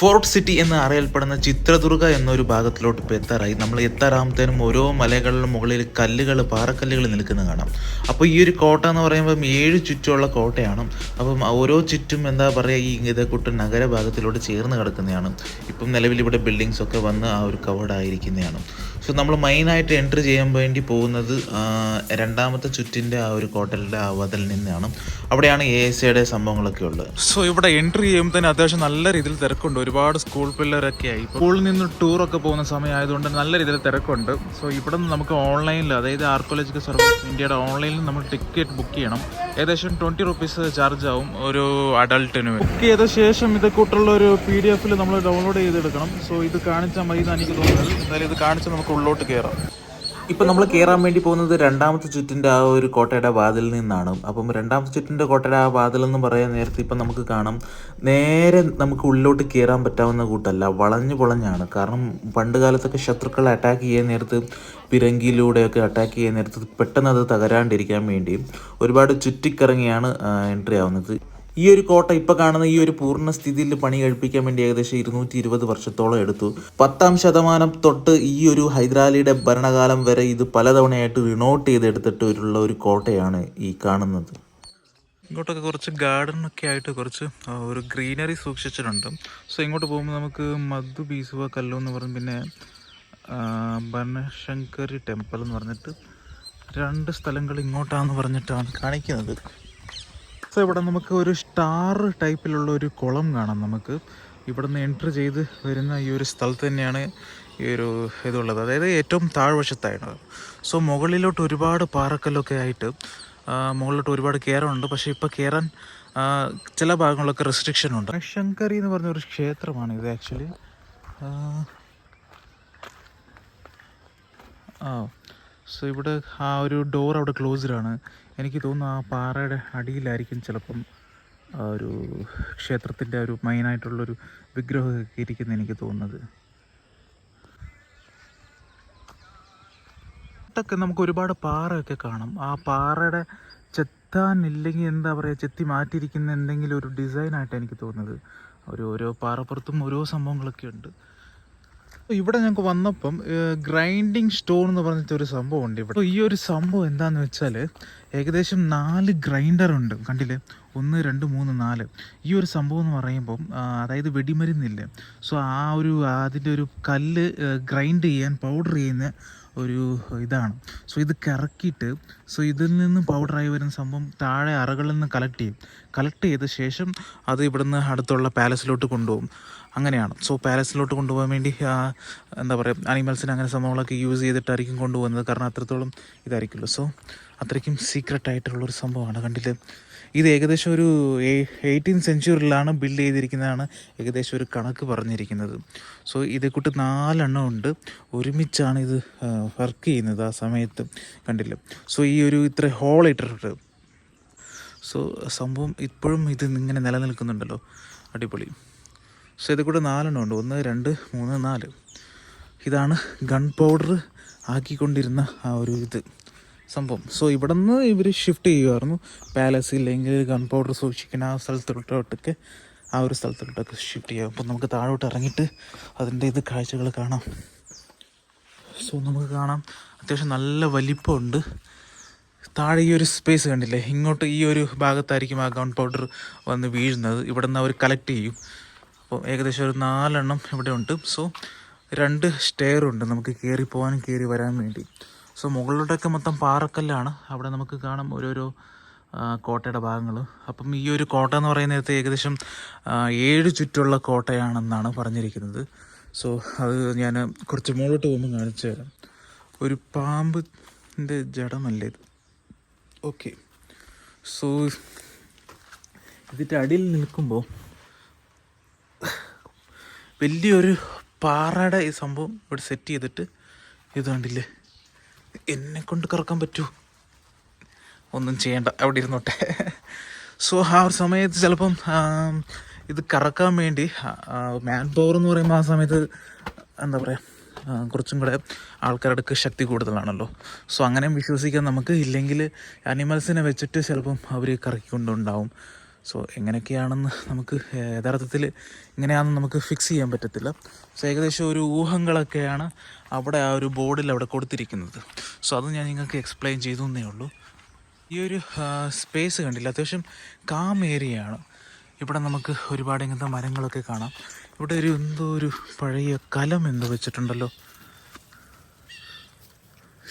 Fort city എന്ന് അറിയപ്പെടുന്ന ചിത്രദുർഗ എന്നൊരു ഭാഗത്തിലോട്ട് ഇപ്പോൾ എത്താറായി. നമ്മൾ എത്താറാകുമ്പോഴത്തേനും ഓരോ മലകളിലും മുകളിൽ കല്ലുകൾ പാറക്കല്ലുകൾ നിൽക്കുന്നത് കാണാം. അപ്പോൾ ഈ ഒരു കോട്ട എന്ന് പറയുമ്പം ഏഴ് ചുറ്റുമുള്ള കോട്ടയാണ്. അപ്പം ഓരോ ചുറ്റും എന്താ പറയുക ഈ ഇതേക്കൂട്ട് നഗരഭാഗത്തിലോട്ട് ചേർന്ന് കിടക്കുന്നതാണ്. ഇപ്പം നിലവിൽ ഇവിടെ ബിൽഡിങ്സൊക്കെ വന്ന് ആ ഒരു കവേർഡ് ആയിരിക്കുന്നതാണ് സോ നമ്മൾ മെയിനായിട്ട് എൻട്രി ചെയ്യാൻ വേണ്ടി പോകുന്നത് രണ്ടാമത്തെ ചുറ്റിന്റെ ആ ഒരു കോട്ടലിന്റെ ആ വതിൽ നിന്നാണ്. അവിടെയാണ് എ എസ് സിയുടെ സംഭവങ്ങളൊക്കെ ഉള്ളത്. സോ ഇവിടെ എൻട്രി ചെയ്യുമ്പോൾ തന്നെ അത്യാവശ്യം നല്ല രീതിയിൽ തിരക്കുണ്ട്. ഒരുപാട് സ്കൂൾ പിള്ളേരൊക്കെ ആയി. സ്കൂളിൽ നിന്ന് ടൂറൊക്കെ പോകുന്ന സമയമായതുകൊണ്ട് നല്ല രീതിയിൽ തിരക്കുണ്ട്. സോ ഇവിടെ നിന്ന് നമുക്ക് ഓൺലൈനിൽ അതായത് ആർക്കോളജിക്കൽ സർവീസ് ഇന്ത്യയുടെ ഓൺലൈനിൽ നമ്മൾ ടിക്കറ്റ് ബുക്ക് ചെയ്യണം. ഏകദേശം ട്വന്റി റുപ്പീസ് ചാർജ് ആവും ഒരു അഡൾട്ടിന് ബുക്ക് ചെയ്ത ശേഷം ഇത് കൂട്ടുള്ള ഒരു പി ഡി എഫിൽ നമ്മൾ ഡൗൺലോഡ് ചെയ്തെടുക്കണം. സോ ഇത് കാണിച്ചാൽ മതി എന്നാണ് എനിക്ക് തോന്നുന്നത്. എന്തായാലും ഇത് കാണിച്ചാൽ നമുക്ക് ഉള്ളോട്ട് കയറാം ഇപ്പം നമ്മൾ കയറാൻ വേണ്ടി പോകുന്നത് രണ്ടാമത്തെ ചുറ്റിന്റെ ആ ഒരു കോട്ടയുടെ വാതിൽ നിന്നാണ്. അപ്പം രണ്ടാമത്തെ ചുറ്റിന്റെ കോട്ടയുടെ ആ വാതിൽ എന്ന് പറയാൻ നേരത്തെ ഇപ്പം നമുക്ക് കാണാം. നേരെ നമുക്ക് ഉള്ളിലോട്ട് കയറാൻ പറ്റാവുന്ന കൂട്ടല്ല വളഞ്ഞു പൊളഞ്ഞാണ്. കാരണം പണ്ട് കാലത്തൊക്കെ ശത്രുക്കൾ അറ്റാക്ക് ചെയ്യാൻ നേരത്ത് പിരങ്കിയിലൂടെയൊക്കെ അറ്റാക്ക് ചെയ്യാൻ നേരത്ത് പെട്ടെന്ന് അത് തകരാണ്ടിരിക്കാൻ വേണ്ടി ഒരുപാട് ചുറ്റിക്കറങ്ങിയാണ് എൻട്രി ആവുന്നത്. ഈ ഒരു കോട്ട ഇപ്പോൾ കാണുന്ന ഈ ഒരു പൂർണ സ്ഥിതിയിൽ പണി കഴിപ്പിക്കാൻ വേണ്ടി ഏകദേശം ഇരുന്നൂറ്റി ഇരുപത് വർഷത്തോളം എടുത്തു. പത്താം ശതമാനം തൊട്ട് ഈ ഒരു ഹൈദരാലിയുടെ ഭരണകാലം വരെ ഇത് പലതവണയായിട്ട് റിനോട്ട് ചെയ്തെടുത്തിട്ടുള്ള ഒരു കോട്ടയാണ് ഈ കാണുന്നത്. ഇങ്ങോട്ടൊക്കെ കുറച്ച് ഗാർഡനൊക്കെ ആയിട്ട് കുറച്ച് ഒരു ഗ്രീനറി സൂക്ഷിച്ചിട്ടുണ്ട്. സോ ഇങ്ങോട്ട് പോകുമ്പോൾ നമുക്ക് മധു ബീസുവ കല്ലു എന്ന് പറഞ്ഞ് പിന്നെ ബനശങ്കരി ടെമ്പിൾ എന്ന് പറഞ്ഞിട്ട് രണ്ട് സ്ഥലങ്ങൾ ഇങ്ങോട്ടാന്ന് പറഞ്ഞിട്ടാണ് കാണിക്കുന്നത്. സോ ഇവിടെ നമുക്ക് ഒരു സ്റ്റാർ ടൈപ്പിലുള്ള ഒരു കുളം കാണാം നമുക്ക്. ഇവിടുന്ന് എൻട്രി ചെയ്ത് വരുന്ന ഈ ഒരു സ്ഥലത്ത് തന്നെയാണ് ഈ ഒരു ഇതുള്ളത്. അതായത് ഏറ്റവും താഴ്വശത്തായിട്ട്. സോ മുകളിലോട്ട് ഒരുപാട് പാറക്കല്ലൊക്കെ ആയിട്ട് മുകളിലോട്ട് ഒരുപാട് കയറാനുണ്ട് പക്ഷേ ഇപ്പോൾ കയറാൻ ചില ഭാഗങ്ങളിലൊക്കെ റെസ്ട്രിക്ഷൻ ഉണ്ട്. ശങ്കരി എന്ന് പറഞ്ഞ ഒരു ക്ഷേത്രമാണ് ഇത് ആക്ച്വലി ആ സോ ഇവിടെ ആ ഒരു ഡോർ അവിടെ ക്ലോസ്ഡാണ് എനിക്ക് തോന്നുന്നു ആ പാറയുടെ അടിയിലായിരിക്കും ചിലപ്പം ഒരു ക്ഷേത്രത്തിന്റെ ഒരു മെയിനായിട്ടുള്ളൊരു വിഗ്രഹമൊക്കെ ഇരിക്കുന്ന എനിക്ക് തോന്നുന്നത്. ഇട്ടൊക്കെ നമുക്ക് ഒരുപാട് പാറയൊക്കെ കാണാം. ആ പാറയുടെ ചെത്താനില്ലെങ്കിൽ എന്താ പറയുക ചെത്തി മാറ്റിയിരിക്കുന്ന എന്തെങ്കിലും ഒരു ഡിസൈനായിട്ട് എനിക്ക് തോന്നുന്നത്. ഒരു ഓരോ പാറപ്പുറത്തും ഓരോ സംഭവങ്ങളൊക്കെ ഉണ്ട്. ഇവിടെ ഞങ്ങൾക്ക് വന്നപ്പം ഗ്രൈൻഡിങ് സ്റ്റോൺ എന്ന് പറഞ്ഞിട്ട് ഒരു സംഭവം ഉണ്ട് ഇവിടെ. ഈ ഒരു സംഭവം എന്താന്ന് വെച്ചാൽ ഏകദേശം നാല് ഗ്രൈൻഡർ ഉണ്ട്. കണ്ടില്ലേ? ഒന്ന് രണ്ട് മൂന്ന് നാല്. ഈ ഒരു സംഭവം എന്ന് പറയുമ്പം അതായത് വെടിമരുന്നില്ലേ? സോ ആ ഒരു അതിന്റെ ഒരു കല്ല് ഗ്രൈൻഡ് ചെയ്യാൻ പൗഡർ ചെയ്യുന്ന ഒരു ഇതാണ്. സോ ഇത് കറക്കിയിട്ട് സോ ഇതിൽ നിന്ന് പൗഡറായി വരുന്ന സംഭവം താഴെ അറകളിൽ നിന്ന് കളക്ട് ചെയ്യും. കളക്ട് ചെയ്ത ശേഷം അത് ഇവിടുന്ന് അടുത്തുള്ള പാലസിലോട്ട് കൊണ്ടുപോകും. അങ്ങനെയാണ്. സോ പാലസിലോട്ട് കൊണ്ടുപോകാൻ വേണ്ടി എന്താ പറയുക അനിമൽസിന് അങ്ങനെ സംഭവങ്ങളൊക്കെ യൂസ് ചെയ്തിട്ടായിരിക്കും കൊണ്ടുപോകുന്നത്. കാരണം അത്രത്തോളം ഇതായിരിക്കുമല്ലോ. സോ അത്രയ്ക്കും സീക്രട്ട് ആയിട്ടുള്ളൊരു സംഭവമാണ്. കണ്ടില്ലേ? ഇത് ഏകദേശം ഒരു എയ്റ്റീൻ സെഞ്ചുറിയിലാണ് ബിൽഡ് ചെയ്തിരിക്കുന്നതാണ് ഏകദേശം ഒരു കണക്ക് പറഞ്ഞിരിക്കുന്നത്. സോ ഇതേക്കൂട്ട് നാലെണ്ണം ഉണ്ട്. ഒരുമിച്ചാണ് ഇത് വർക്ക് ചെയ്യുന്നത് ആ സമയത്ത്. കണ്ടില്ല? സോ ഈ ഒരു ഇത്ര ഹോൾ ഇട്ടിട്ടുണ്ട്. സോ സംഭവം ഇപ്പോഴും ഇത് ഇങ്ങനെ നിലനിൽക്കുന്നുണ്ടല്ലോ. അടിപൊളി. സോ ഇത് കൂടെ നാലെണ്ണം ഉണ്ട്. ഒന്ന് രണ്ട് മൂന്ന് നാല്. ഇതാണ് ഗൺ പൗഡർ ആക്കിക്കൊണ്ടിരുന്ന ആ ഒരു ഇത് സംഭവം. സോ ഇവിടെ നിന്ന് ഇവർ ഷിഫ്റ്റ് ചെയ്യുമായിരുന്നു പാലസ് ഇല്ലെങ്കിൽ ഗൺ പൗഡർ സൂക്ഷിക്കുന്ന ആ സ്ഥലത്തോട്ടൊക്കെ ആ ഒരു സ്ഥലത്തോട്ടൊക്കെ ഷിഫ്റ്റ് ചെയ്യാം. അപ്പോൾ നമുക്ക് താഴോട്ട് ഇറങ്ങിയിട്ട് അതിന്റെ ഇത് കാഴ്ചകൾ കാണാം. സോ നമുക്ക് കാണാം. അത്യാവശ്യം നല്ല വലിപ്പമുണ്ട്. താഴെ ഈ ഒരു സ്പേസ് കണ്ടില്ലേ? ഇങ്ങോട്ട് ഈ ഒരു ഭാഗത്തായിരിക്കും ആ ഗൺ പൗഡർ വന്ന് വീഴുന്നത്. ഇവിടെ നിന്ന് അവർ കളക്ട് ചെയ്യും. അപ്പോൾ ഏകദേശം ഒരു നാലെണ്ണം ഇവിടെ ഉണ്ട്. സോ രണ്ട് സ്റ്റെയർ ഉണ്ട് നമുക്ക് കയറി പോകാനും കയറി വരാൻ വേണ്ടി. സോ മുകളിലോട്ടൊക്കെ മൊത്തം പാറക്കല്ലാണ്. അവിടെ നമുക്ക് കാണാം ഓരോരോ കോട്ടയുടെ ഭാഗങ്ങൾ. അപ്പം ഈ ഒരു കോട്ട എന്ന് പറയുന്ന നേരത്തെ ഏകദേശം ഏഴ് ചുറ്റുള്ള കോട്ടയാണെന്നാണ് പറഞ്ഞിരിക്കുന്നത്. സോ അത് ഞാൻ കുറച്ച് മുകളിലോട്ട് പോകുമ്പോൾ കാണിച്ചു തരാം. ഒരു പാമ്പിന്റെ ജഡമല്ലേ ഇത്? ഓക്കെ. സോ ഇതിന്റെ അടിയിൽ നിൽക്കുമ്പോൾ വലിയൊരു പാറയുടെ ഈ സംഭവം ഇവിടെ സെറ്റ് ചെയ്തിട്ട് ഇത് കണ്ടില്ലേ? എന്നെ കൊണ്ട് കറക്കാൻ പറ്റൂ. ഒന്നും ചെയ്യണ്ട അവിടെ ഇരുന്നോട്ടെ. സോ ആ ഒരു സമയത്ത് ചിലപ്പം ഇത് കറക്കാൻ വേണ്ടി മാൻ പവർ എന്ന് പറയുമ്പോൾ ആ സമയത്ത് എന്താ പറയുക കുറച്ചും കൂടെ ആൾക്കാരുടെ ശക്തി കൂടുതലാണല്ലോ. സോ അങ്ങനെ വിശ്വസിക്കാൻ നമുക്ക് ഇല്ലെങ്കിൽ അനിമൽസിനെ വെച്ചിട്ട് ചിലപ്പം അവർ കറക്കിക്കൊണ്ടുണ്ടാവും. സോ എങ്ങനെയൊക്കെയാണെന്ന് നമുക്ക് യഥാർത്ഥത്തിൽ ഇങ്ങനെയാണെന്ന് നമുക്ക് ഫിക്സ് ചെയ്യാൻ പറ്റത്തില്ല. സോ ഏകദേശം ഒരു ഊഹങ്ങളൊക്കെയാണ് അവിടെ ആ ഒരു ബോർഡിൽ അവിടെ കൊടുത്തിരിക്കുന്നത്. സോ അത് ഞാൻ നിങ്ങൾക്ക് എക്സ്പ്ലെയിൻ ചെയ്തു എന്നേ ഉള്ളൂ. ഈ ഒരു സ്പേസ് കണ്ടില്ല? അത്യാവശ്യം കാം ഏരിയയാണ് ഇവിടെ നമുക്ക് ഒരുപാട് ഇങ്ങനത്തെ മരങ്ങളൊക്കെ കാണാം. ഇവിടെ ഒരു എന്തോ ഒരു പഴയ കലം എന്തോ വെച്ചിട്ടുണ്ടല്ലോ.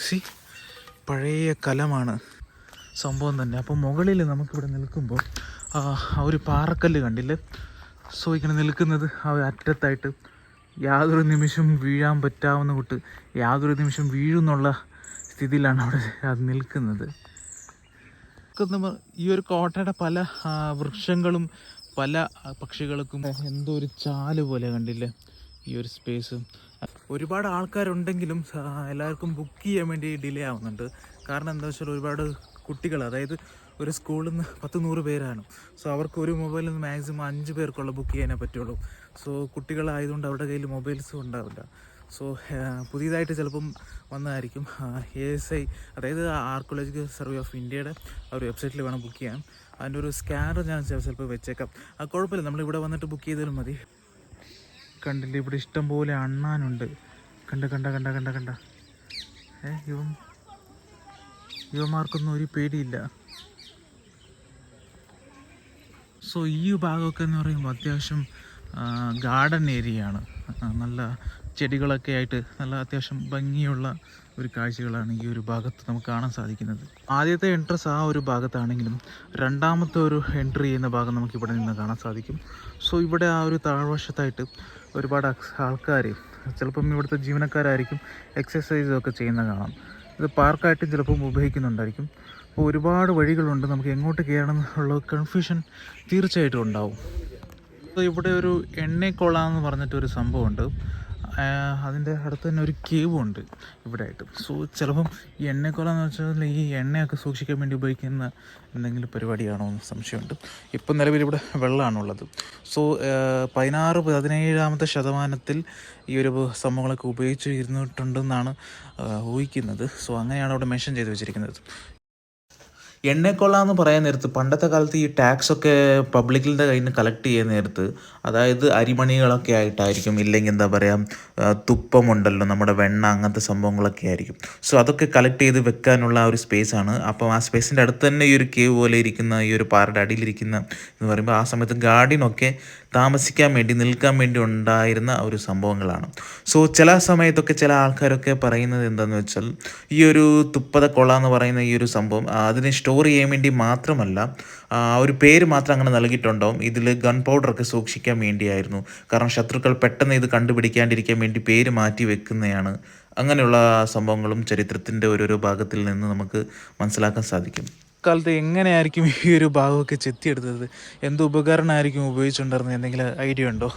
സി പഴയ കലമാണ് സംഭവം തന്നെ. അപ്പോൾ മുകളിൽ നമുക്കിവിടെ നിൽക്കുമ്പോൾ ഒരു പാറക്കല്ല് കണ്ടില്ലേ? സോ ഇങ്ങനെ നിൽക്കുന്നത് ആ അറ്റത്തായിട്ട് യാതൊരു നിമിഷം വീഴാൻ പറ്റാവുന്ന കൂട്ട് യാതൊരു നിമിഷം വീഴുന്നുള്ള സ്ഥിതിയിലാണ് അവിടെ അത് നിൽക്കുന്നത്. നിൽക്കുന്ന ഈ ഒരു കോട്ടയുടെ പല വൃക്ഷങ്ങളും പല പക്ഷികൾക്കും എന്തോ ഒരു ചാൽ പോലെ കണ്ടില്ലേ? ഈ ഒരു സ്പേസ് ഒരുപാട് ആൾക്കാരുണ്ടെങ്കിലും ആ, എല്ലാവർക്കും ബുക്ക് ചെയ്യാൻ വേണ്ടി ഡിലേ ആവുന്നുണ്ട്. കാരണം എന്താ വെച്ചാൽ ഒരുപാട് കുട്ടികൾ അതായത് ഒരു സ്കൂളിൽ നിന്ന് പത്ത് നൂറ് പേരാണ്. സോ അവർക്ക് ഒരു മൊബൈലിൽ നിന്ന് മാക്സിമം അഞ്ച് പേർക്കുള്ള ബുക്ക് ചെയ്യാനേ പറ്റുള്ളൂ. സോ കുട്ടികളായതുകൊണ്ട് അവരുടെ കയ്യിൽ മൊബൈൽസും ഉണ്ടാവില്ല. സോ പുതിയതായിട്ട് ചിലപ്പം വന്നതായിരിക്കും. എ എസ് ഐ അതായത് ആർക്കോളജിക്കൽ സർവേ ഓഫ് ഇന്ത്യയുടെ ഒരു വെബ്സൈറ്റിൽ വേണം ബുക്ക് ചെയ്യാൻ. അതിന്റെ ഒരു സ്കാനർ ഞാൻ ചിലപ്പോൾ വെച്ചേക്കാം. ആ കുഴപ്പമില്ല. നമ്മൾ ഇവിടെ വന്നിട്ട് ബുക്ക് ചെയ്താലും മതി. കണ്ടില്ലേ ഇവിടെ ഇഷ്ടം പോലെ അണ്ണാനുണ്ട്. കണ്ട കണ്ട കണ്ട കണ്ട കണ്ട. ഏ ഇവൻ യുവമാർക്കൊന്നും ഒരു പേടിയില്ല. സോ ഈ ഭാഗമൊക്കെ എന്ന് പറയുമ്പോൾ അത്യാവശ്യം ഗാർഡൻ ഏരിയ ആണ്. ആ, നല്ല ചെടികളൊക്കെ ആയിട്ട് നല്ല അത്യാവശ്യം ഭംഗിയുള്ള ഒരു കാഴ്ചകളാണ് ഈ ഒരു ഭാഗത്ത് നമുക്ക് കാണാൻ സാധിക്കുന്നത്. ആദ്യത്തെ എൻട്രൻസ് ആ ഒരു ഭാഗത്താണെങ്കിലും രണ്ടാമത്തെ ഒരു എൻട്രി ചെയ്യുന്ന ഭാഗം നമുക്ക് ഇവിടെ നിന്ന് കാണാൻ സാധിക്കും. സോ ഇവിടെ ആ ഒരു താഴ്വശത്തായിട്ട് ഒരുപാട് ആൾക്കാർ ചിലപ്പം ഇവിടുത്തെ ജീവനക്കാരായിരിക്കും എക്സസൈസൊക്കെ ചെയ്യുന്ന കാണാം. ഇത് പാർക്കായിട്ടും ചിലപ്പം ഉപയോഗിക്കുന്നുണ്ടായിരിക്കും. അപ്പോൾ ഒരുപാട് വഴികളുണ്ട് നമുക്ക് എങ്ങോട്ട് കയറണം എന്നുള്ള കൺഫ്യൂഷൻ തീർച്ചയായിട്ടും ഉണ്ടാവും. ഇവിടെ ഒരു എണ്ണക്കൊള എന്ന് പറഞ്ഞിട്ടൊരു സംഭവമുണ്ട്. അതിന്റെ അടുത്ത് തന്നെ ഒരു കേവ് ഉണ്ട് ഇവിടെ ആയിട്ട് സോ ചിലപ്പം ഈ എണ്ണക്കൊല എന്ന് വെച്ചാൽ ഈ എണ്ണയൊക്കെ സൂക്ഷിക്കാൻ വേണ്ടി ഉപയോഗിക്കുന്ന എന്തെങ്കിലും പരിപാടിയാണോ എന്ന് സംശയമുണ്ട്. ഇപ്പം നിലവിൽ ഇവിടെ വെള്ളമാണുള്ളത്. സോ പതിനാറ് പതിനേഴാമത്തെ ശതമാനത്തിൽ ഈ ഒരു സംഭവങ്ങളൊക്കെ ഉപയോഗിച്ച് ഇരുന്നിട്ടുണ്ടെന്നാണ് ഊഹിക്കുന്നത്. സോ അങ്ങനെയാണ് അവിടെ മെൻഷൻ ചെയ്ത് വെച്ചിരിക്കുന്നത്. എണ്ണക്കൊള്ള എന്ന് പറയാൻ നേരത്ത് പണ്ടത്തെ കാലത്ത് ഈ ടാക്സ് ഒക്കെ പബ്ലിക്കിന്റെ കയ്യിൽ നിന്ന് കളക്ട് ചെയ്യുന്ന നേരത്ത് അതായത് അരിമണികളൊക്കെ ആയിട്ടായിരിക്കും ഇല്ലെങ്കിൽ എന്താ പറയുക തുപ്പമുണ്ടല്ലോ നമ്മുടെ വെണ്ണ അങ്ങനത്തെ സംഭവങ്ങളൊക്കെ ആയിരിക്കും. സോ അതൊക്കെ കളക്ട് ചെയ്ത് വെക്കാനുള്ള ഒരു സ്പേസ് ആണ്. അപ്പം ആ സ്പേസിന്റെ അടുത്ത് തന്നെ ഈ ഒരു കേവ് പോലെ ഇരിക്കുന്ന ഈ ഒരു പാറയുടെ അടിയിലിരിക്കുന്ന എന്ന് പറയുമ്പോൾ ആ സമയത്ത് ഗാർഡിനൊക്കെ താമസിക്കാൻ വേണ്ടി നിൽക്കാൻ വേണ്ടി ഉണ്ടായിരുന്ന ഒരു സംഭവങ്ങളാണ്. സോ ചില സമയത്തൊക്കെ ചില ആൾക്കാരൊക്കെ പറയുന്നത് എന്താണെന്ന് വെച്ചാൽ ഈ ഒരു തുപ്പത കൊള എന്ന് പറയുന്ന ഈ ഒരു സംഭവം അതിനെ സ്റ്റോർ ചെയ്യാൻ വേണ്ടി മാത്രമല്ല ഒരു പേര് മാത്രം അങ്ങനെ നൽകിയിട്ടുണ്ടാവും ഇതിൽ ഗൺ പൗഡറൊക്കെ സൂക്ഷിക്കാൻ വേണ്ടിയായിരുന്നു. കാരണം ശത്രുക്കൾ പെട്ടെന്ന് ഇത് കണ്ടുപിടിക്കാണ്ടിരിക്കാൻ വേണ്ടി പേര് മാറ്റി വെക്കുന്നതാണ്. അങ്ങനെയുള്ള സംഭവങ്ങളും ചരിത്രത്തിന്റെ ഓരോരോ ഭാഗത്തിൽ നിന്ന് നമുക്ക് മനസ്സിലാക്കാൻ സാധിക്കും. കാലത്ത് എങ്ങനെയായിരിക്കും ഈ ഒരു ഭാഗമൊക്കെ ചെത്തിയെടുത്തത്? എന്ത് ഉപകരണമായിരിക്കും ഉപയോഗിച്ചിട്ടുണ്ടായിരുന്നത് എന്തെങ്കിലും ഐഡിയ ഉണ്ടോ?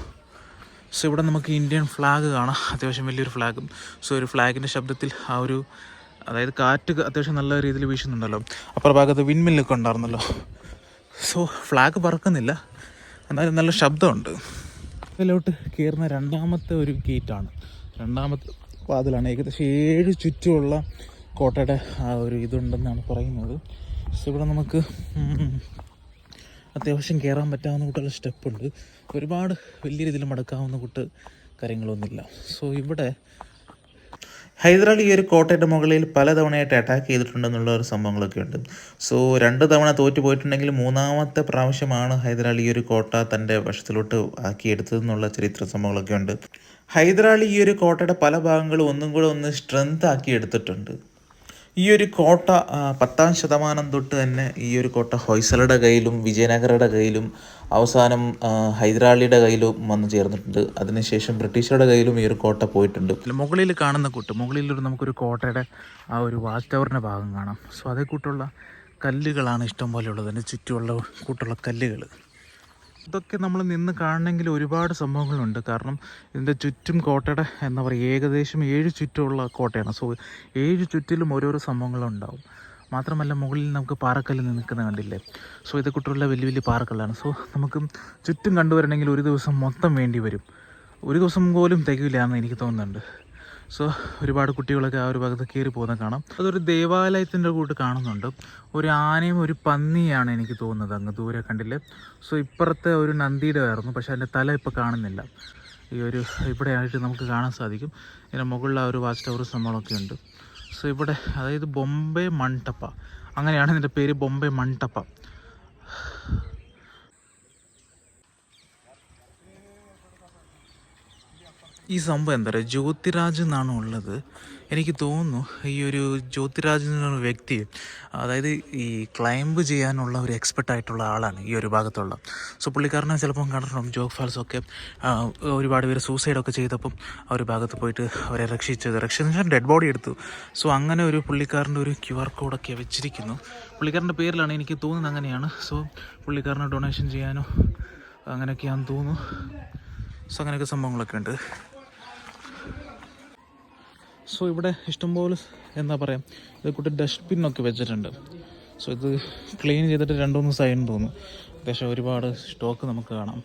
സോ ഇവിടെ നമുക്ക് ഇന്ത്യൻ ഫ്ലാഗ് കാണാം. അത്യാവശ്യം വലിയൊരു ഫ്ലാഗും സോ ഒരു ഫ്ലാഗിന്റെ ശബ്ദത്തിൽ ആ ഒരു അതായത് കാറ്റ് അത്യാവശ്യം നല്ല രീതിയിൽ വീശുന്നുണ്ടല്ലോ. അപ്പുറ ഭാഗത്ത് വിൻമില്ലൊക്കെ ഉണ്ടായിരുന്നല്ലോ. സോ ഫ്ലാഗ് പറക്കുന്നില്ല. എന്നാലും നല്ല ശബ്ദമുണ്ട്. ഇതിലോട്ട് കയറുന്ന രണ്ടാമത്തെ ഒരു ഗേറ്റാണ് രണ്ടാമത്തെ വാതിലാണ് ഏകദേശം ഏഴ് ചുറ്റുമുള്ള കോട്ടയുടെ ആ ഒരു ഇതുണ്ടെന്നാണ് പറയുന്നത്. സോ ഇവിടെ നമുക്ക് അത്യാവശ്യം കയറാൻ പറ്റാവുന്ന കൂട്ടുള്ള സ്റ്റെപ്പുണ്ട്. ഒരുപാട് വലിയ രീതിയിൽ മടക്കാവുന്ന കൂട്ട് കാര്യങ്ങളൊന്നുമില്ല. സോ ഇവിടെ ഹൈദരാലി ഈ ഒരു കോട്ടയുടെ മുകളിൽ പലതവണയായിട്ട് അറ്റാക്ക് ചെയ്തിട്ടുണ്ടെന്നുള്ള ഒരു സംഭവങ്ങളൊക്കെ ഉണ്ട്. സോ രണ്ട് തവണ തോറ്റു പോയിട്ടുണ്ടെങ്കിൽ മൂന്നാമത്തെ പ്രാവശ്യമാണ് ഹൈദരാലി ഈ ഒരു കോട്ട തന്റെ വശത്തിലോട്ട് ആക്കിയെടുത്തതെന്നുള്ള ചരിത്ര സംഭവങ്ങളൊക്കെ ഉണ്ട്. ഹൈദരാലി ഈ ഒരു കോട്ടയുടെ പല ഭാഗങ്ങളും ഒന്നും കൂടെ ഒന്ന് സ്ട്രെങ്ത് ആക്കി എടുത്തിട്ടുണ്ട് ഈ ഒരു കോട്ട പത്താം ശതമാനം തൊട്ട് തന്നെ ഈ ഒരു കോട്ട ഹൊയ്സലയുടെ കയ്യിലും വിജയനഗരയുടെ കയ്യിലും അവസാനം ഹൈദരാളിയുടെ കയ്യിലും വന്നു ചേർന്നിട്ടുണ്ട്. അതിനുശേഷം ബ്രിട്ടീഷുകളുടെ കയ്യിലും ഈ ഒരു കോട്ട പോയിട്ടുണ്ട്. മുകളിൽ കാണുന്ന കൂട്ട് മുകളിലൊരു നമുക്കൊരു കോട്ടയുടെ ആ ഒരു വാച്ച് ടവറിന്റെ ഭാഗം കാണാം. സോ അതേ കൂട്ടുള്ള കല്ലുകളാണ് ഇഷ്ടംപോലെ ഉള്ളത്. അതിന്റെ ചുറ്റുമുള്ള കൂട്ടുള്ള കല്ലുകൾ ഇതൊക്കെ നമ്മൾ നിന്ന് കാണണമെങ്കിൽ ഒരുപാട് സംഭവങ്ങളുണ്ട്. കാരണം ഇതിന്റെ ചുറ്റും കോട്ടയുടെ എന്താ പറയുക ഏകദേശം ഏഴ് ചുറ്റുമുള്ള കോട്ടയാണ്. സോ ഏഴ് ചുറ്റിലും ഓരോരോ സംഭവങ്ങളുണ്ടാവും. മാത്രമല്ല മുകളിൽ നമുക്ക് പാറക്കല്ല് നിൽക്കുന്ന കണ്ടില്ലേ? സോ ഇത് വലിയ വലിയ പാറക്കല്ലാണ്. സോ നമുക്ക് ചുറ്റും കണ്ടുവരണമെങ്കിൽ ഒരു ദിവസം മൊത്തം വേണ്ടി വരും. ഒരു ദിവസം പോലും തികയില്ല എന്ന് എനിക്ക് തോന്നുന്നുണ്ട്. സോ ഒരുപാട് കുട്ടികളൊക്കെ ആ ഒരു ഭാഗത്ത് കയറി പോകുന്നത് കാണാം. അതൊരു ദേവാലയത്തിന്റെ കൂട്ട് കാണുന്നുണ്ട്. ഒരു ആനയും ഒരു പന്നിയാണ് എനിക്ക് തോന്നുന്നത് അങ്ങ് ദൂരെ കണ്ടില്ലേ? സോ ഇപ്പുറത്തെ ഒരു നന്ദിയുടെ ആയിരുന്നു പക്ഷേ അതിന്റെ തല ഇപ്പോൾ കാണുന്നില്ല. ഈ ഒരു ഇവിടെ ആയിട്ട് നമുക്ക് കാണാൻ സാധിക്കും. ഇതിന്റെ മുകളിൽ ആ ഒരു വാച്ച് ടവർ സംഭവമൊക്കെ ഉണ്ട്. സോ ഇവിടെ അതായത് ബൊംബെ മൺടപ്പ. അങ്ങനെയാണ് ഇതിന്റെ പേര് ബൊംബെ മൺടപ്പ. ഈ സംഭവം എന്താ പറയുക? ജ്യോതിരാജ് എന്നാണ് ഉള്ളത്? എനിക്ക് തോന്നുന്നു ഈ ഒരു ജ്യോതിരാജ് എന്നൊരു വ്യക്തി അതായത് ഈ ക്ലൈംബ് ചെയ്യാനുള്ള ഒരു എക്സ്പെർട്ട് ആയിട്ടുള്ള ആളാണ് ഈ ഒരു ഭാഗത്തുള്ള. സോ പുള്ളിക്കാരനെ ചിലപ്പം കണ്ടിട്ടുണ്ട് ജോഗ് ഫാൾസ് ഒക്കെ ആ, ഒരുപാട് പേര് സൂസൈഡൊക്കെ ചെയ്തപ്പം ആ ഒരു ഭാഗത്ത് പോയിട്ട് അവരെ രക്ഷിച്ചത്. രക്ഷിച്ച ഡെഡ് ബോഡി എടുത്തു. സോ അങ്ങനെ ഒരു പുള്ളിക്കാരന്റെ ഒരു ക്യു ആർ കോഡൊക്കെ വെച്ചിരിക്കുന്നു. പുള്ളിക്കാരന്റെ പേരിലാണ് എനിക്ക് തോന്നുന്നത് അങ്ങനെയാണ്. സോ പുള്ളിക്കാരന് ഡൊണേഷൻ ചെയ്യാനോ അങ്ങനെയൊക്കെയാണെന്ന് തോന്നുന്നു. സോ അങ്ങനെയൊക്കെ സംഭവങ്ങളൊക്കെ ഉണ്ട്. സോ ഇവിടെ ഇഷ്ടംപോലെ എന്താ പറയുക ഇത് കൂട്ടി ഡസ്റ്റ്ബിന്നൊക്കെ വെച്ചിട്ടുണ്ട്. സോ ഇത് ക്ലീൻ ചെയ്തിട്ട് രണ്ടുമൂന്ന് സൈൻ തോന്നുന്നു. അത്യാവശ്യം ഒരുപാട് സ്റ്റോക്ക് നമുക്ക് കാണാം.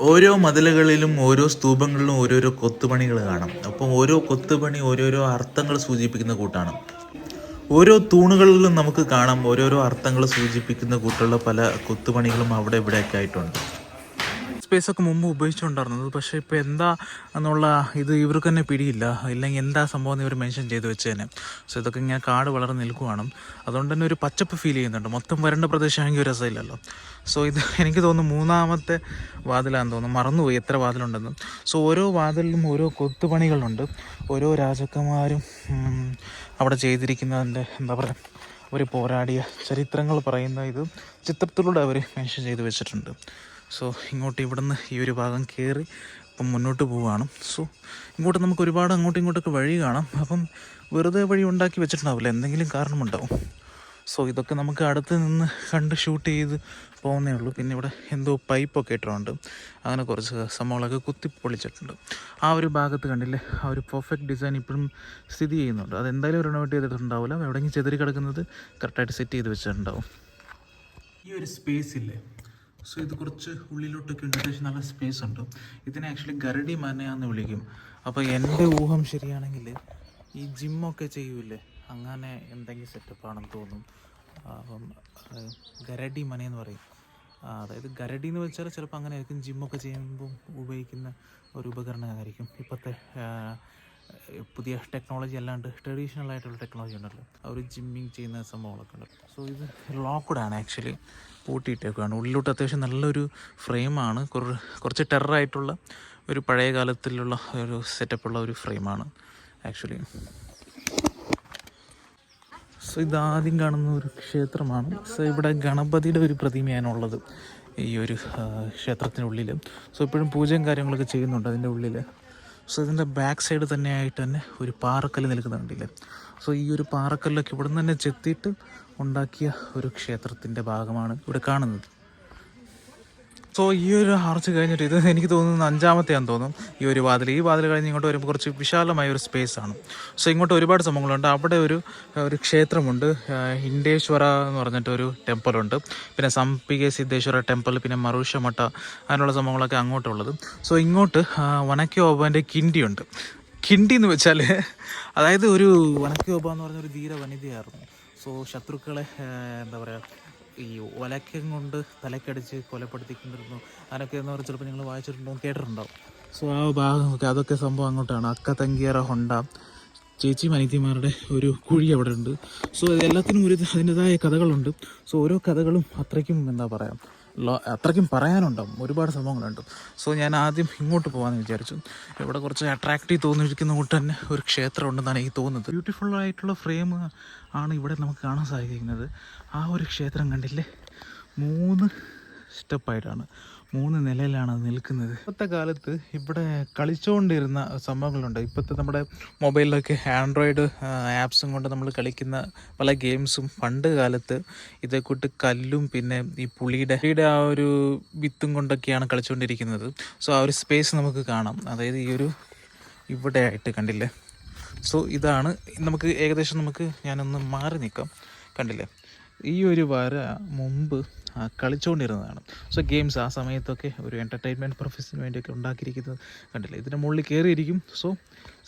ഓരോ മതിലുകളിലും ഓരോ സ്തൂപങ്ങളിലും ഓരോരോ കൊത്തുപണികൾ കാണാം. അപ്പം ഓരോ കൊത്തുപണി ഓരോരോ അർത്ഥങ്ങൾ സൂചിപ്പിക്കുന്ന കൂട്ടാണ്. ഓരോ തൂണുകളിലും നമുക്ക് കാണാം ഓരോരോ അർത്ഥങ്ങൾ സൂചിപ്പിക്കുന്ന കൂട്ടുള്ള പല കൊത്തുപണികളും അവിടെ ഇവിടെയൊക്കെ ആയിട്ടുണ്ട്. സ്പേസ് ഒക്കെ മുമ്പ് ഉപയോഗിച്ചുകൊണ്ടായിരുന്നത് പക്ഷേ ഇപ്പോൾ എന്താ എന്നുള്ള ഇത് ഇവർക്ക് തന്നെ പിടിയില്ല. ഇല്ലെങ്കിൽ എന്താ സംഭവം എന്ന് ഇവർ മെൻഷൻ ചെയ്ത് വെച്ചേനെ. സോ ഇതൊക്കെ ഇങ്ങനെ കാട് വളരെ നിൽക്കുവാണ്. അതുകൊണ്ട് തന്നെ ഒരു പച്ചപ്പ് ഫീൽ ചെയ്യുന്നുണ്ട്. മൊത്തം വരണ്ട പ്രദേശമാണെങ്കിൽ ഒരു രസമില്ലല്ലോ. സോ ഇത് എനിക്ക് തോന്നുന്നു മൂന്നാമത്തെ വാതിലാന്ന് തോന്നുന്നു. മറന്നുപോയി എത്ര വാതിലുണ്ടെന്ന്. സോ ഓരോ വാതിലിലും ഓരോ കൊത്തുപണികളുണ്ട്. ഓരോ രാജാക്കന്മാരും അവിടെ ചെയ്തിരിക്കുന്നതിന്റെ എന്താ പറയുക അവർ പോരാടിയ ചരിത്രങ്ങൾ പറയുന്ന ഇത് ചിത്രത്തിലൂടെ അവർ മെൻഷൻ ചെയ്ത് വെച്ചിട്ടുണ്ട്. സോ ഇങ്ങോട്ട് ഇവിടുന്ന് ഈ ഒരു ഭാഗം കയറി ഇപ്പം മുന്നോട്ട് പോവുകയാണ്. സോ ഇങ്ങോട്ട് നമുക്ക് ഒരുപാട് അങ്ങോട്ടും ഇങ്ങോട്ടൊക്കെ വഴി കാണാം. അപ്പം വെറുതെ വഴി ഉണ്ടാക്കി വെച്ചിട്ടുണ്ടാവില്ല. എന്തെങ്കിലും കാരണമുണ്ടാവും. സോ ഇതൊക്കെ നമുക്ക് അടുത്ത് നിന്ന് കണ്ട് ഷൂട്ട് ചെയ്ത് പോകുന്നേ ഉള്ളൂ. പിന്നെ ഇവിടെ എന്തോ പൈപ്പൊക്കെ ഇട്ടിട്ടുണ്ട്. അങ്ങനെ കുറച്ച് സംഭവങ്ങളൊക്കെ കുത്തി പൊളിച്ചിട്ടുണ്ട്. ആ ഒരു ഭാഗത്ത് കണ്ടില്ലേ? ആ ഒരു പെർഫെക്റ്റ് ഡിസൈൻ ഇപ്പോഴും സ്ഥിതി ചെയ്യുന്നുണ്ട്. അതെന്തായാലും റിനോവേറ്റ് ചെയ്തിട്ടുണ്ടാവില്ല. എവിടെയെങ്കിലും ചെതിരി കിടക്കുന്നത് കറക്റ്റായിട്ട് സെറ്റ് ചെയ്ത് വെച്ചിട്ടുണ്ടാവും. ഈ ഒരു സ്പേസ് ഇല്ലേ? സോ ഇത് കുറച്ച് ഉള്ളിലോട്ടൊക്കെ ഉണ്ട്. അത്യാവശ്യം നല്ല സ്പേസ് ഉണ്ട്. ഇതിനെ ആക്ച്വലി ഗരടി മനയാന്ന് വിളിക്കും. അപ്പോൾ എന്റെ ഊഹം ശരിയാണെങ്കിൽ ഈ ജിമ്മൊക്കെ ചെയ്യൂലേ? അങ്ങനെ എന്തെങ്കിലും സെറ്റപ്പ് ആണെന്ന് തോന്നും. അപ്പം ഗരടി മനയെന്ന് പറയും. അതായത് ഗരടി എന്ന് വെച്ചാൽ ചിലപ്പോൾ അങ്ങനെ ആയിരിക്കും ജിമ്മൊക്കെ ചെയ്യുമ്പോൾ ഉപയോഗിക്കുന്ന ഒരു ഉപകരണമായിരിക്കും. ഇപ്പോഴത്തെ പുതിയ ടെക്നോളജി അല്ലാണ്ട് ട്രഡീഷണൽ ആയിട്ടുള്ള ടെക്നോളജി ഉണ്ടല്ലോ. അവർ ജിമ്മിങ് ചെയ്യുന്ന സംഭവങ്ങളൊക്കെ ഉണ്ടല്ലോ സോ ഇത് ലോക്ക്ഡാണ് ആക്ച്വലി പൂട്ടിയിട്ടേക്കാണ് ഉള്ളിലോട്ട് അത്യാവശ്യം നല്ലൊരു ഫ്രെയിമാണ് കുറച്ച് ടെററായിട്ടുള്ള ഒരു പഴയ കാലത്തിലുള്ള ഒരു സെറ്റപ്പ് ഉള്ള ഒരു ഫ്രെയിമാണ് ആക്ച്വലി സോ ഇതാദ്യം കാണുന്ന ഒരു ക്ഷേത്രമാണ്. സോ ഇവിടെ ഗണപതിയുടെ ഒരു പ്രതിമയാണ് ഉള്ളത് ഈ ഒരു ക്ഷേത്രത്തിനുള്ളിൽ സോ ഇപ്പോഴും പൂജയും കാര്യങ്ങളൊക്കെ ചെയ്യുന്നുണ്ട് അതിന്റെ ഉള്ളിൽ സോ ഇതിന്റെ ബാക്ക് സൈഡ് തന്നെയായിട്ട് തന്നെ ഒരു പാറക്കല്ല് നിൽക്കുന്നുണ്ടല്ലേ? സോ ഈ ഒരു പാറക്കല്ലൊക്കെ ഇവിടെ നിന്ന് തന്നെ ചെത്തിയിട്ട് ഉണ്ടാക്കിയ ഒരു ക്ഷേത്രത്തിന്റെ ഭാഗമാണ് ഇവിടെ കാണുന്നത്. സോ ഈ ഒരു ആർച്ച് കഴിഞ്ഞിട്ട് ഇത് എനിക്ക് തോന്നുന്നു അഞ്ചാമത്തെയാന്ന് തോന്നും. ഈ ഒരു വാതിൽ. ഈ വാതിൽ കഴിഞ്ഞ് ഇങ്ങോട്ട് വരുമ്പോൾ കുറച്ച് വിശാലമായ ഒരു സ്പേസ് ആണ്. സോ ഇങ്ങോട്ട് ഒരുപാട് സംഭവങ്ങളുണ്ട്. അവിടെ ഒരു ഒരു ക്ഷേത്രമുണ്ട്. ഇൻഡേശ്വര എന്ന് പറഞ്ഞിട്ട് ഒരു ടെമ്പിളുണ്ട് പിന്നെ സംപികെ സിദ്ധേശ്വര ടെമ്പിൾ പിന്നെ മറുഷമട്ട അങ്ങനെയുള്ള സംഭവങ്ങളൊക്കെ അങ്ങോട്ടുള്ളത്. സോ ഇങ്ങോട്ട് ആ, വനക്കി ഓബാന്റെ കിണ്ടിയുണ്ട്. കിണ്ടി എന്ന് വെച്ചാൽ അതായത് ഒരു വനക്കി ഓബ എന്ന് പറഞ്ഞ ഒരു ധീര വനിതയായിരുന്നു സോ ശത്രുക്കളെ എന്താ പറയുക ഈ ഒലക്കം കൊണ്ട് തലക്കടിച്ച് കൊലപ്പെടുത്തിക്കൊണ്ടിരുന്നു. അതൊക്കെ എന്ന് പറഞ്ഞാൽ ചിലപ്പോൾ നിങ്ങൾ വായിച്ചിട്ടുണ്ടോ കേട്ടിട്ടുണ്ടാവും സോ ആ ഭാഗമൊക്കെ അതൊക്കെ സംഭവം അങ്ങോട്ടാണ്. അക്ക തങ്കിയറ ഹൊണ്ട ചേച്ചി അനിയത്തിമാരുടെ ഒരു കുഴി അവിടെ ഉണ്ട് സോ എല്ലാത്തിനും ഒരു അതിന്റെതായ കഥകളുണ്ട്. സോ ഓരോ കഥകളും അത്രയ്ക്കും എന്താ പറയുക ലോ അത്രയ്ക്കും പറയാനുണ്ടാവും. ഒരുപാട് സംഭവങ്ങളുണ്ട് സോ ഞാൻ ആദ്യം ഇങ്ങോട്ട് പോകാമെന്ന് വിചാരിച്ചു. ഇവിടെ കുറച്ച് അട്രാക്റ്റീവ് തോന്നിയിരിക്കുന്ന കൂട്ട് തന്നെ ഒരു ക്ഷേത്രം ഉണ്ടെന്നാണ് എനിക്ക് തോന്നുന്നത്. ബ്യൂട്ടിഫുൾ ആയിട്ടുള്ള ഫ്രെയിം ആണ് ഇവിടെ നമുക്ക് കാണാൻ സാധിക്കുന്നത്. ആ ഒരു ക്ഷേത്രം കണ്ടില്ലേ? മൂന്ന് സ്റ്റെപ്പായിട്ടാണ് മൂന്ന് നിലയിലാണ് നിൽക്കുന്നത്. ഇപ്പോഴത്തെ കാലത്ത് ഇവിടെ കളിച്ചുകൊണ്ടിരുന്ന സംഭവങ്ങളുണ്ട്. ഇപ്പോഴത്തെ നമ്മുടെ മൊബൈലിലൊക്കെ ആൻഡ്രോയിഡ് ആപ്സും കൊണ്ട് നമ്മൾ കളിക്കുന്ന പല ഗെയിംസും പണ്ട് കാലത്ത് ഇതേക്കൂട്ട് കല്ലും പിന്നെ ഈ പുളിയുടെ പുളിയുടെ ആ ഒരു വിത്തും കൊണ്ടൊക്കെയാണ് കളിച്ചുകൊണ്ടിരിക്കുന്നത് സോ ആ ഒരു സ്പേസ് നമുക്ക് കാണാം. അതായത് ഈ ഒരു ഇവിടെ ആയിട്ട് കണ്ടില്ലേ? സോ ഇതാണ്. നമുക്ക് ഏകദേശം നമുക്ക് ഞാനൊന്ന് മാറി നിൽക്കാം. കണ്ടില്ലേ? ഈ ഒരു വര മുമ്പ് കളിച്ചുകൊണ്ടിരുന്നതാണ് സോ ഗെയിംസ് ആ സമയത്തൊക്കെ ഒരു എന്റർടൈൻമെന്റ് പർപ്പസിന് വേണ്ടിയൊക്കെ ഉണ്ടാക്കിയിരിക്കുന്നത് കണ്ടില്ല? ഇതിന്റെ മുകളിൽ കയറിയിരിക്കും. സോ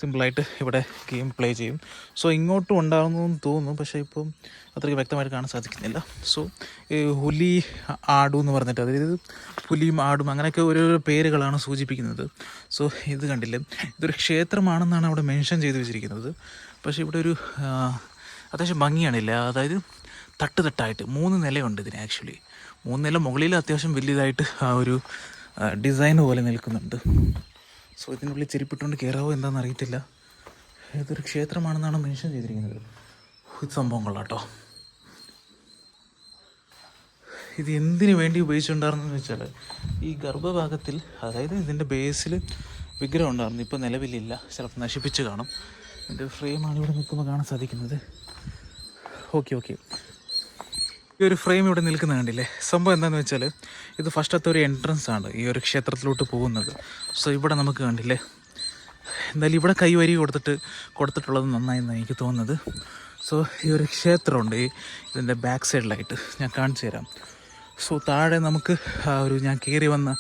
സിമ്പിളായിട്ട് ഇവിടെ ഗെയിം പ്ലേ ചെയ്യും. സോ ഇങ്ങോട്ടും ഉണ്ടാകുന്നു തോന്നുന്നു. പക്ഷേ ഇപ്പം അത്രയ്ക്ക് വ്യക്തമായിട്ട് കാണാൻ സാധിക്കുന്നില്ല. സോ ഹുലി ആടു എന്ന് പറഞ്ഞിട്ട് അതായത് പുലിയും ആടും അങ്ങനെയൊക്കെ ഓരോരോ പേരുകളാണ് സൂചിപ്പിക്കുന്നത്. സോ ഇത് കണ്ടില്ല? ഇതൊരു ക്ഷേത്രമാണെന്നാണ് അവിടെ മെൻഷൻ ചെയ്ത് വെച്ചിരിക്കുന്നത്. പക്ഷേ ഇവിടെ ഒരു അത്യാവശ്യം ഭംഗിയാണില്ല. അതായത് തട്ട് തട്ടായിട്ട് മൂന്ന് നിലയുണ്ട് ഇതിന് ആക്ച്വലി. മൂന്ന് നില മുകളിൽ അത്യാവശ്യം വലിയതായിട്ട് ആ ഒരു ഡിസൈൻ പോലെ നിൽക്കുന്നുണ്ട്. സോ ഇതിനുള്ളിൽ ചെരിപ്പിട്ടുകൊണ്ട് കയറാവോ എന്താണെന്ന് അറിയത്തില്ല. ഇതൊരു ക്ഷേത്രമാണെന്നാണ് മെൻഷൻ ചെയ്തിരിക്കുന്നത്. ഇത് സംഭവം കൊള്ളാട്ടോ ഇത് എന്തിനു വേണ്ടി ഉപയോഗിച്ചിട്ടുണ്ടായിരുന്നു വെച്ചാൽ ഈ ഗർഭഭാഗത്തിൽ അതായത് ഇതിന്റെ ബേസിൽ വിഗ്രഹം ഉണ്ടായിരുന്നു. ഇപ്പോൾ നിലവിലില്ല. ചിലപ്പോൾ നശിപ്പിച്ച് കാണും. ഇതിന്റെ ഫ്രെയിമാണ് ഇവിടെ നിൽക്കുമ്പോൾ കാണാൻ സാധിക്കുന്നത്. Okay okay. ഈ ഒരു ഫ്രെയിം ഇവിടെ നിൽക്കുന്ന കണ്ടില്ലേ? സംഭവം എന്താണെന്ന് വെച്ചാൽ ഇത് ഫസ്റ്റത്തെ ഒരു എൻട്രൻസ് ആണ് ഈ ഒരു ക്ഷേത്രത്തിലോട്ട് പോകുന്നത്. സോ ഇവിടെ നമുക്ക് കണ്ടില്ലേ? എന്തായാലും ഇവിടെ കൈവരി കൊടുത്തിട്ട് കൊടുത്തിട്ടുള്ളത് നന്നായെന്നാണ് എനിക്ക് തോന്നുന്നത്. സോ ഈ ഒരു ക്ഷേത്രമുണ്ട്. ഈ ഇതിന്റെ ബാക്ക് സൈഡിലായിട്ട് ഞാൻ കാണിച്ചു തരാം. സോ താഴെ നമുക്ക് ഒരു ഞാൻ കയറി വന്ന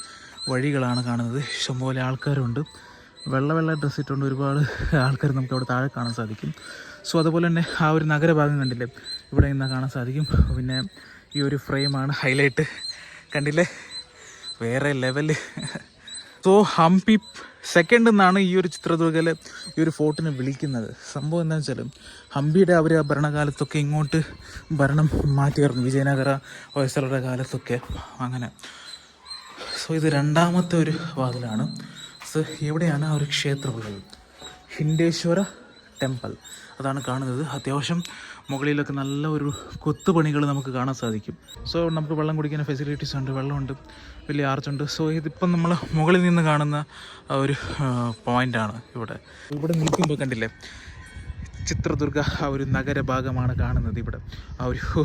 വഴികളാണ് കാണുന്നത്. ഇഷ്ടംപോലെ ആൾക്കാരുണ്ട്. വെള്ള വെള്ള ഡ്രസ്സ് ഇട്ടുകൊണ്ട് ഒരുപാട് ആൾക്കാർ നമുക്ക് അവിടെ താഴെ കാണാൻ സാധിക്കും. സോ അതുപോലെ തന്നെ ആ ഒരു നഗരഭാഗം കണ്ടില്ലേ? ഇവിടെ നിന്നാൽ കാണാൻ സാധിക്കും. പിന്നെ ഈ ഒരു ഫ്രെയിമാണ് ഹൈലൈറ്റ്. കണ്ടില്ലേ? വേറെ ലെവൽ സോ ഹംപി സെക്കൻഡ് എന്നാണ് ഈ ഒരു ചിത്രദുർഗയിലെ ഈ ഒരു ഫോർട്ടിനെ വിളിക്കുന്നത്. സംഭവം എന്താണെന്ന് വെച്ചാൽ ഹംപിയുടെ അവർ ആ ഭരണകാലത്തൊക്കെ ഇങ്ങോട്ട് ഭരണം മാറ്റിയായിരുന്നു. വിജയനഗര ഹൊയ്സലയുടെ കാലത്തൊക്കെ അങ്ങനെ. സോ ഇത് രണ്ടാമത്തെ ഒരു വാതിലാണ്. സോ എവിടെയാണ് ആ ഒരു ക്ഷേത്രമുള്ളത് ഹിന്ദേശ്വര ടെമ്പിൾ. അതാണ് കാണുന്നത്. അത്യാവശ്യം മുകളിലൊക്കെ നല്ല ഒരു കൊത്തുപണികൾ നമുക്ക് കാണാൻ സാധിക്കും. സോ നമുക്ക് വെള്ളം കുടിക്കാൻ ഫെസിലിറ്റീസ് ഉണ്ട് വെള്ളമുണ്ട് വലിയ ആർച്ചുണ്ട് സോ ഇതിപ്പം നമ്മൾ മുകളിൽ നിന്ന് കാണുന്ന ഒരു പോയിന്റാണ് ഇവിടെ. ഇവിടെ നിൽക്കുമ്പോൾ കണ്ടില്ലേ? ചിത്രദുർഗ ആ ഒരു നഗരഭാഗമാണ് കാണുന്നത് ഇവിടെ. ആ ഒരു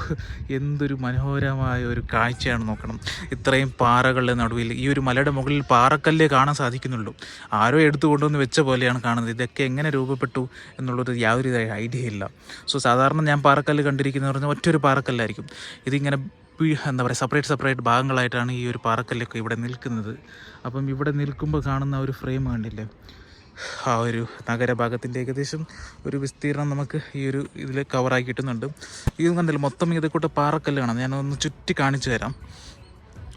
എന്തൊരു മനോഹരമായ ഒരു കാഴ്ചയാണ് നോക്കണം. ഇത്രയും പാറകളുടെ നടുവിൽ ഈ ഒരു മലയുടെ മുകളിൽ പാറക്കല്ലേ കാണാൻ സാധിക്കുന്നുള്ളൂ. ആരോ എടുത്തു കൊണ്ടുവന്ന് വെച്ച പോലെയാണ് കാണുന്നത്. ഇതൊക്കെ എങ്ങനെ രൂപപ്പെട്ടു എന്നുള്ളൊരു യാതൊരു ഐഡിയ ഇല്ല. സോ സാധാരണ ഞാൻ പാറക്കല്ല് കണ്ടിരിക്കുന്നത് പറഞ്ഞാൽ ഒറ്റൊരു പാറക്കല്ലായിരിക്കും. ഇതിങ്ങനെ എന്താ പറയുക സെപ്പറേറ്റ് സെപ്പറേറ്റ് ഭാഗങ്ങളായിട്ടാണ് ഈ ഒരു പാറക്കല്ലൊക്കെ ഇവിടെ നിൽക്കുന്നത്. അപ്പം ഇവിടെ നിൽക്കുമ്പോൾ കാണുന്ന ഒരു ഫ്രെയിം കണ്ടില്ലേ? ആ ഒരു നഗരഭാഗത്തിന്റെ ഏകദേശം ഒരു വിസ്തീർണം നമുക്ക് ഈ ഒരു ഇതിൽ കവറായി കിട്ടുന്നുണ്ട്. ഇത് കണ്ടില്ല മൊത്തം ഇത് കൂട്ട് പാറക്കല്ല് കാണാം ഞാനൊന്ന് ചുറ്റി കാണിച്ചു തരാം.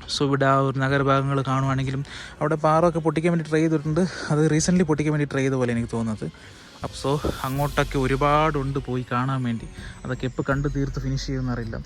സോ ഇവിടെ ആ ഒരു നഗരഭാഗങ്ങൾ കാണുവാണെങ്കിലും അവിടെ പാറൊക്കെ പൊട്ടിക്കാൻ വേണ്ടി ട്രൈ ചെയ്തിട്ടുണ്ട്. അത് റീസെന്റ്ലി പൊട്ടിക്കാൻ വേണ്ടി ട്രൈ ചെയ്ത പോലെ എനിക്ക് തോന്നുന്നത്. അപ്പോൾ സോ അങ്ങോട്ടൊക്കെ ഒരുപാടുണ്ട് പോയി കാണാൻ വേണ്ടി. അതൊക്കെ എപ്പോൾ കണ്ട് തീർത്ത് ഫിനിഷ് ചെയ്യുമെന്നറിയില്ല